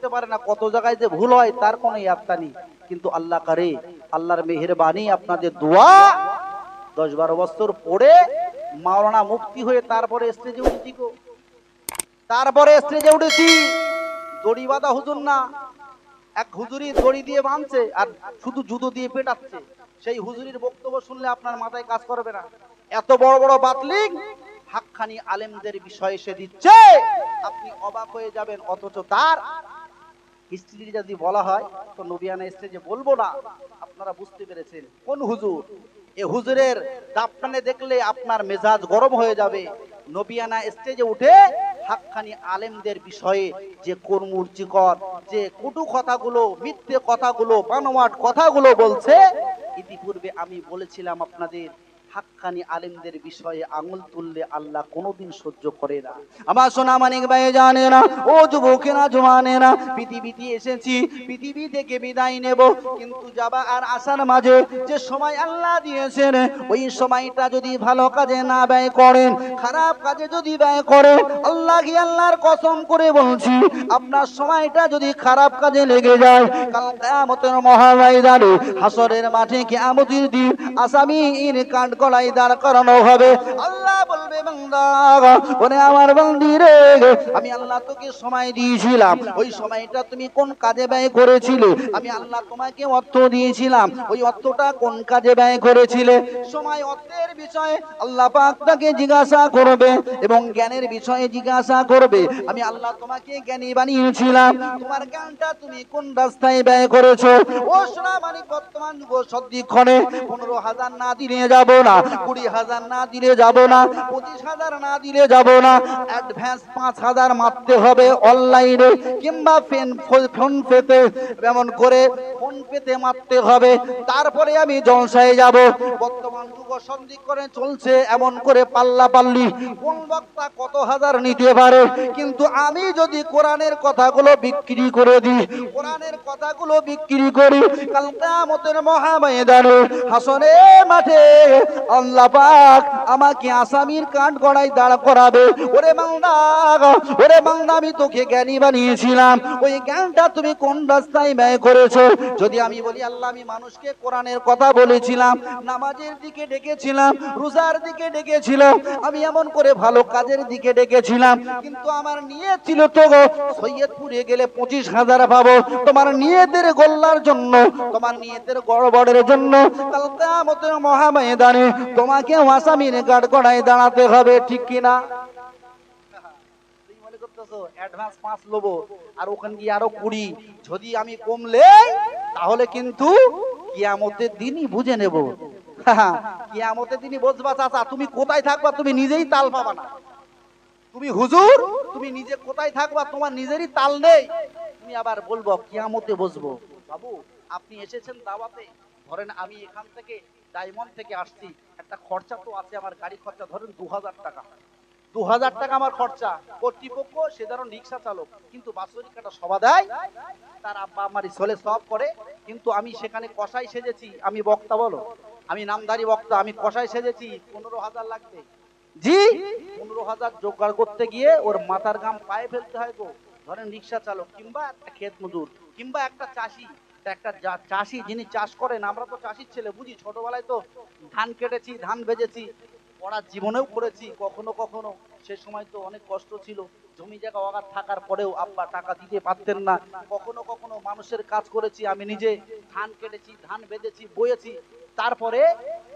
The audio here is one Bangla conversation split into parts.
করতে পারে না, কত জায়গায় যে ভুল হয়, তার কোনো ইয়াত্তা নেই। কিন্তু আল্লাহ কারে, আল্লাহর মেহেরবানি, আপনাদের দোয়া দশ বারো বছর পরে মাওলানা মুক্তি হয়ে তারপরে স্টেজে উঠেছি গো। তারপরে স্টেজে উঠেছি, দড়ি বাঁধা হুজুর না, এক হুজুরি দড়ি দিয়ে বাঁধছে আর শুধু জুতো দিয়ে পেটাচ্ছে। সেই হুজুরির বক্তব্য শুনলে আপনার মাথায় কাজ করবে না। এত বড় বড় বাতলিক হাক্কানি আলেমদের বিষয়ে সে দিচ্ছে। আপনি অবাক হয়ে যাবেন, অথচ তার হিস্ট্রি যদি বলা হয়, তো নবিয়ানা স্টেজে বলব না, আপনারা বুঝতে পেরেছেন। কোন হুজুর? এ হুজুরের দাপটানে দেখলে আপনার মেজাজ গরম হয়ে যাবে। নবিয়ানা স্টেজে উঠে হাক্কানি আলেমদের বিষয়ে যে কর্মূর্চিকর যে কটু কথাগুলো, মিথ্যে কথাগুলো, বানোয়াট কথাগুলো বলছে, ইতিপূর্বে আমি বলেছিলাম আপনাদের হাক্কানি আলেমদের বিষয়ে আঙুল তুললে আল্লাহ কোনোদিন সহ্য করে না। আমার সোনা মানিক ভাই জানে না, ও যুবকেরা জোয়ানে না, পৃথিবীতে এসেছি, পৃথিবী থেকে বিদায় নেব, কিন্তু যাবা আর আসার মাঝে যে সময় আল্লাহ দিয়েছেন, ওই সময়টা যদি ভালো কাজে না ব্যয় করেন, খারাপ কাজে যদি ব্যয় করেন, আল্লাহ কি আল্লাহর কসম করে বলছি, আপনার সময়টা যদি খারাপ কাজে লেগে যায়, কাল কিয়ামতের মহাময়দানে হাসরের মাঠে কিয়ামতের দিন আসামির কাঠ গলায় দাঁড় করানো হবে। আল্লাহ বলবে, বান্দা আমার বান্দি রে, আমি আল্লাহ তোকে সময় দিয়েছিলাম। ওই সময়টা তুমি কোন কাজে ব্যয় করেছিলে? আমি আল্লাহ তোমাকে অর্থ দিয়েছিলাম। ওই অর্থটা কোন কাজে ব্যয় করেছিলে? সময় অর্থের বিষয়ে আল্লাহ পাক তাকে জিজ্ঞাসা করবে এবং জ্ঞানের বিষয়ে জিজ্ঞাসা করবে। আমি আল্লাহ তোমাকে জ্ঞানী বানিয়েছিলাম। তোমার জ্ঞানটা তুমি কোন রাস্তায় ব্যয় করেছ? ও সোনা মানে বর্তমান যুগ সদ্যক্ষণে পনেরো হাজার না দিনে যাব না। কুড়ি হাজার না দিলে যাব না, পঁচিশ হাজার না দিলে যাব না। অ্যাডভান্স পাঁচ হাজার মারতে হবে অনলাইনে কিংবা ফেন ফোন পেতে। যেমন করে ফোন পেতে মারতে হবে। তারপরে আমি জলসায় যাব। বর্তমান যুগ সন্ধিক্ষণে চলছে, এমন করে পাল্লা পাল্লি। কোন বক্তা কত হাজার নিতে পারে? কিন্তু আমি যদি কোরআনের কথাগুলো বিক্রি করে দিই, কোরআনের কথাগুলো বিক্রি করি, কাল কিয়ামতের মহাময়দানে হাসনে মাঠে আল্লাহ পাক আমাকে আসামির কাঠ গড়াই দাঁড় করাবে। ওরে ওরে আমি তোকে জ্ঞানী বানিয়েছিলাম। ওই জ্ঞানটা তুমি কোন রাস্তায় ব্যয় করেছ? যদি আমি বলি, আল্লাহ, আমি মানুষকে কোরআনের কথা বলেছিলাম, নামাজের দিকে ডেকেছিলাম, রোজার দিকে ডেকেছিলাম, আমি এমন করে ভালো কাজের দিকে ডেকেছিলাম, কিন্তু আমার নিয়ে ছিল তো সৈয়দপুরে গেলে পঁচিশ হাজার পাবো। তোমার নিয়তের গোল্লার জন্য, তোমার নিয়তের গড়বড়ের জন্য কাল কিয়ামতের মহাময়দানে তোমাকে আসামির গাড় গড়ায় দাঁড়াতে হবে, ঠিক কিনা? ওখানে গিয়ে আরও কুড়ি। যদি আমি কমলে, তাহলে কিন্তু বুঝে চাচা, তুমি কোথায় থাকবা তুমি নিজেই তাল পাবা না। তুমি হুজুর, তুমি নিজে কোথায় থাকবা তোমার নিজেরই তাল নেই। তুমি আবার বলব, কিয়ামতে বসবো বাবু, আপনি এসেছেন দাওয়াতে, ধরেন আমি এখান থেকে ডায়মন্ড থেকে আসছি, একটা খরচা তো আছে আমার গাড়ি খরচা, ধরেন দু হাজার টাকা। দু হাজার টাকা আমার খরচা, কর্তৃপক্ষ সে ধরুন রিক্সা চালক, কিন্তু বাৎসরিক সভা দেয়, তার আব্বা আমার ছেলে সব করে, কিন্তু আমি সেখানে কষাই সেজেছি, আমি বক্তা বলো, আমি নামধারী বক্তা, আমি কষাই সেজেছি, পনেরো হাজার লাগবে। জি, পনেরো হাজার জোগাড় করতে গিয়ে ওর মাথার গাম পায়ে ফেলতে হয় গো, ধরেন রিক্সা চালক, কিংবা একটা ক্ষেত মজুর, কিংবা একটা চাষি একটা চাষি যিনি চাষ করেন, আমরা তো চাষির ছেলে, বুঝি? ছোটবেলায় তো ধান কেটেছি, ধান ভেজেছি পড়ার জীবনেও করেছি, কখনো কখনো। সে সময় তো অনেক কষ্ট ছিল। জমি জায়গা অগার থাকার পরেও আব্বা টাকা দিতে পারতেন না। কখনো কখনো মানুষের কাজ করেছি, আমি নিজে ধান কেটেছি, ধান বেঁধেছি, বয়েছি। তারপরে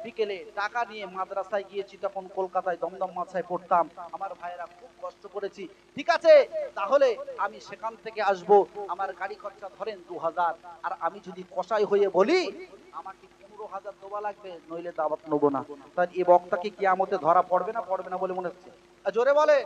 বিকেলে টাকা নিয়ে মাদ্রাসায় গিয়েছি, তখন কলকাতায় দমদম মাছায় পড়তাম। আমার ভাইয়েরা খুব কষ্ট করেছি। ঠিক আছে, তাহলে আমি সেখান থেকে আসব। আমার গাড়ি খরচা ধরেন দু হাজার। আর আমি যদি কষাই হয়ে বলি, আমাকে পনেরো হাজার দেওয়া লাগবে, নইলে দাওয়াত নেব না। তাই এই বক্তাকে কিয়ামতে ধরা পড়বে না পড়বে না বলে মনে হচ্ছে। জোরে বলে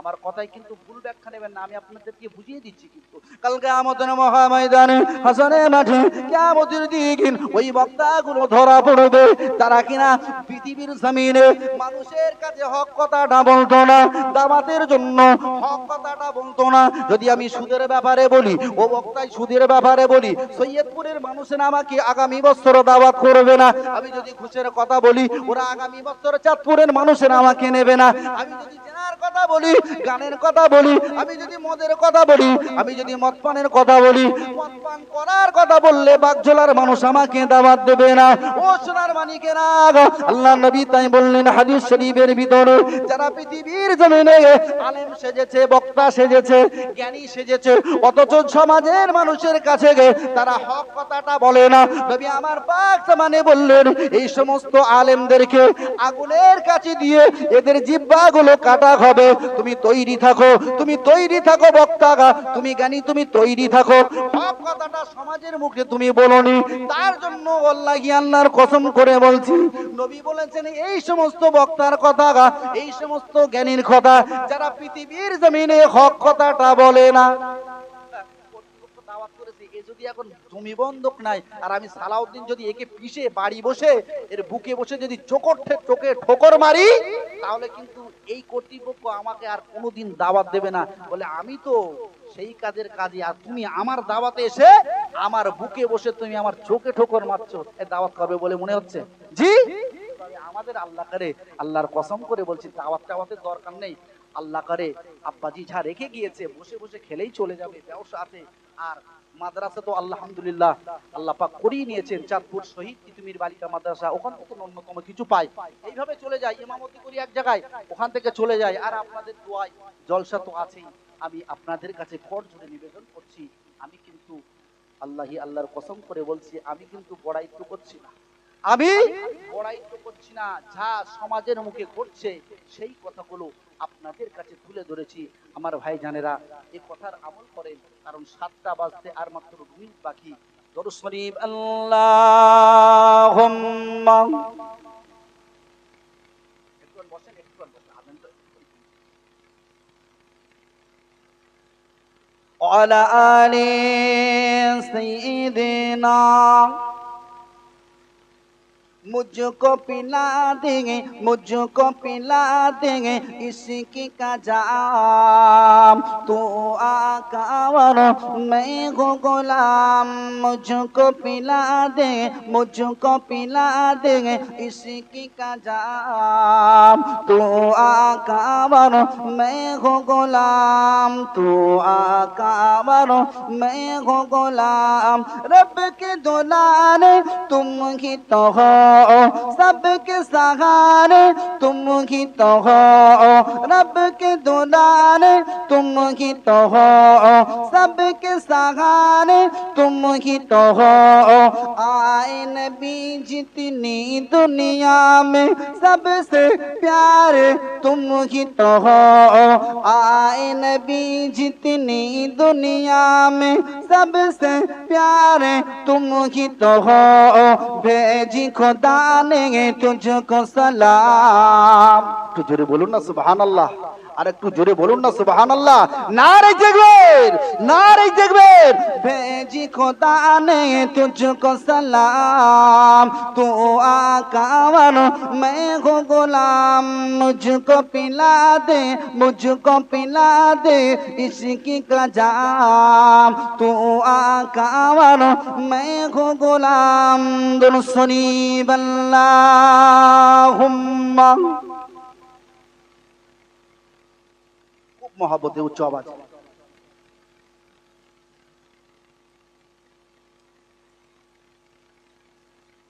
আমার কথাই কিন্তু ভুল ব্যাখ্যা নেবেন না, আমি আপনাদেরকে বুঝিয়ে দিচ্ছি কিন্তু। কালকে আমাদের মহাময়দানে হাসানে মাঠে কিয়ামতের দিন ওই বক্তাগুলো ধরা পড়বে, তারা কিনা পৃথিবীর জমিনে মানুষের কাছে হক কথাটা বলতো না, দামাতের জন্য হক কথাটা বলতো না। যদি আমি সুদের ব্যাপারে বলি, ও বক্তাই সুদের ব্যাপারে বলি, সৈয়দপুরের মানুষের আমাকে আগামী বছর দাওয়াত করবে না। আমি যদি ঘুষের কথা বলি, ওরা আগামী বছর চাঁদপুরের মানুষের আমাকে নেবে না। আমি যদি কথা বলি, গানের কথা বলি, আমি যদি মদের কথা বলি, আমি যদি মদ পানের কথা বলি মদ পান করার কথা বললে বাগজোলার মানুষ আমাকে দাওয়াত দেবে না। ও সোনার মানিকেরা আল্লাহ নবী তাই বললেন হাদিস শরীফের ভিতরে, যারা পৃথিবীর জমিনে আলেম সেজেছে, বক্তা সেজেছে, জ্ঞানী সেজেছে, অথচ সমাজের মানুষের কাছে তারা হক কথাটা বলে না। নবী আমার পাক মানে বললেন, এই সমস্ত আলেমদেরকে আগুনের কাছে দিয়ে এদের জিব্বাগুলো কাটা হবে। তুমি তৈরি থাকো, তুমি তৈরি থাকো বক্তাগা, তুমি জ্ঞানী, তুমি তৈরি থাকো। হক কথাটা সমাজের মুখে তুমি বলনি, তার জন্য আল্লাহ আল্লাহর কসম করে বলছি। নবী বলেছেন, এই সমস্ত বক্তার কথা এই সমস্ত জ্ঞানীর কথা, যারা পৃথিবীর জমিনে হক কথাটা বলে না। যদি এখন জমি বন্ধক নাই, আর আমি সালাউদ্দিন যদি একে পিষে বাড়ি বসে, এর বুকে বসে যদি চোখে ঠোকর মারি, তাহলে কিন্তু এই কর্তৃপক্ষ আমাকে আর কোনোদিন দাওয়াত দেবে না। বলে আমি তো সেই কাজের কাজে আর তুমি আমার দাওয়াতে এসে আমার বুকে বসে তুমি আমার চোখে ঠোকর মারছো, এ দাওয়াত করবে বলে মনে হচ্ছে? জি? আমাদের আল্লাহ করে, আল্লাহর কসম করে বলছি, দাওয়াত টাওয়াতের দরকার নেই। আল্লাহ করে, আব্বাজি যা রেখে গিয়েছে, বসে বসে খেলেই চলে যাবে, ব্যবসা আছে, আর মাদ্রাসা তো আল্লাহামদুল্লাহ আল্লাহ পাক করিয়ে নিয়েছেন, চাঁদপুর শহীদ তিতুমির বালিকা মাদ্রাসা, ওখান থেকে অন্যতম কিছু পাই এইভাবে চলে যায়, ইমামতি করি এক জায়গায়, ওখান থেকে চলে যায়। আর আপনাদের দোয়ায় জলসা তো আছেই। আমি আপনাদের কাছে কর জুড়ে নিবেদন করছি। আমি কিন্তু আল্লাহি আল্লাহর কসম করে বলছি, আমি কিন্তু বড়াইত্ব করছি না। আমি বড়াইত্ব করছি না যা সমাজের মুখে ঘটছে সেই কথাগুলো আপনাদের কাছে তুলে ধরেছি আমার ভাই জানেরা এই কথার আমল করেন কারণ সাতটা বাজতে আর মাত্র দু মিনিট বাকি দরুদ শরীফ আল্লাহুম্মা একটু বসেন একটু বসেন আজান তো وعلى آل سيدنا मुझको पिला देंगे मुझको पिला देंगे इश्क का जाम तू आकावर मैं हो गुलाम मुझको पिला देंगे मुझको पिला देंगे इश्क का जाम तू आकावर আকাবার মেঘ গোলাম, তু আকাবার মেঘ গোলাম। রব কে দোলারে তুম কি তো সব কে সাহারে তুম কি তো রব কে तुम ही तो हो सबके सहारे तुम ही तो हो आए नबी जितनी दुनिया में सबसे प्यारे तुम ही तो हो आए नबी जितनी दुनिया में सबसे प्यारे तुम ही तो हो भेजी खुदा ने तुझको सलाम तुझे बोलो ना सुबह अल्लाह আর একটু জোরে বলুন না সুবাহান আল্লাহ না রে দেখবেন না রে দেখবেন ভেজি খোদা নে তুঝকো সালাম, তু আকাওয়ান মে গো গোলাম। মুঝকো পিলা দে, মুঝকো পিলা দে, ইশকি কা জাম। তু আকাওয়ান মে গো গোলাম। দুরুসনি বল্লাহুম্মা মহাবতে উচ্চ আওয়াজ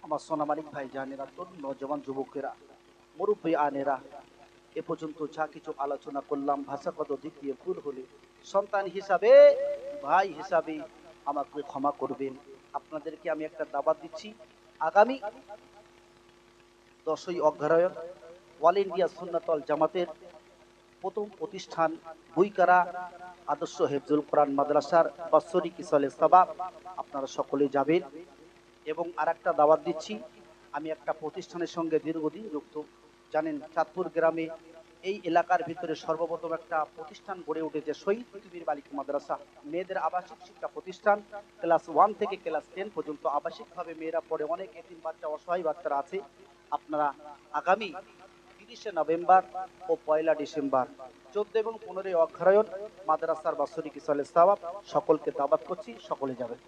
আমার সোনামানিক ভাই জানেরা, তরুণ নজওয়ান যুবকেরা, মুরব্বী আনেরা, এ পর্যন্ত যা কিছু আলোচনা করলাম, ভাষাগত দিক দিয়ে ভুল হলে সন্তান হিসাবে, ভাই হিসাবে আমাকে ক্ষমা করবেন। আপনাদেরকে আমি একটা দাবাত দিচ্ছি। আগামী দশই অগ্রহায়ণ অল ইন্ডিয়া সুন্নাতল জামাতের প্রথম প্রতিষ্ঠান বুইকারা আদর্শ হেফজুল কোরআন মাদ্রাসার বাৎসরিক ইসলে সাবা আপনারা সকলে যাবেন। এবং আর একটা দাওয়াত দিচ্ছি, আমি একটা প্রতিষ্ঠানের সঙ্গে দীর্ঘদিন যুক্ত। জানেন চাঁদপুর গ্রামে এই এলাকার ভিতরে সর্বপ্রথম একটা প্রতিষ্ঠান গড়ে উঠেছে শহীদ পৃথিবীর বালিকা মাদ্রাসা। মেয়েদের আবাসিক শিক্ষা প্রতিষ্ঠান, ক্লাস ওয়ান থেকে ক্লাস টেন পর্যন্ত আবাসিকভাবে মেয়েরা পড়ে। অনেক এতিম বাচ্চা অসহায় বাচ্চারা আছে। আপনারা আগামী তিরিশে নভেম্বর ও পয়লা ডিসেম্বর। চোদ্দ এবং পনেরোই অগ্রহায়ণ মাদ্রাসার বাৎসরিক ইসলে সাবাব সকলকে দাবাত করছি, সকলে যাবেন।